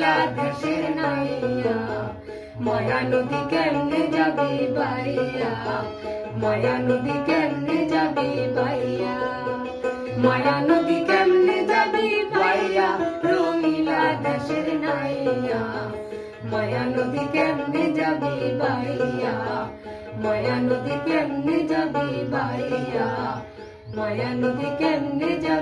নাইয়া, মায়া নদী কেমনে যাবি বাইয়া? মায়া নদী কেমনে যাবি বাইয়া? মায়া নদী কেমনে যাবি বাইয়া? রঙিলা দেশের নাইয়া, মায়া নদী কেমনে যাবি বাইয়া? মায়া নদী কেমনে যাবি বাইয়া? মায়া নদী কেমনে যাবি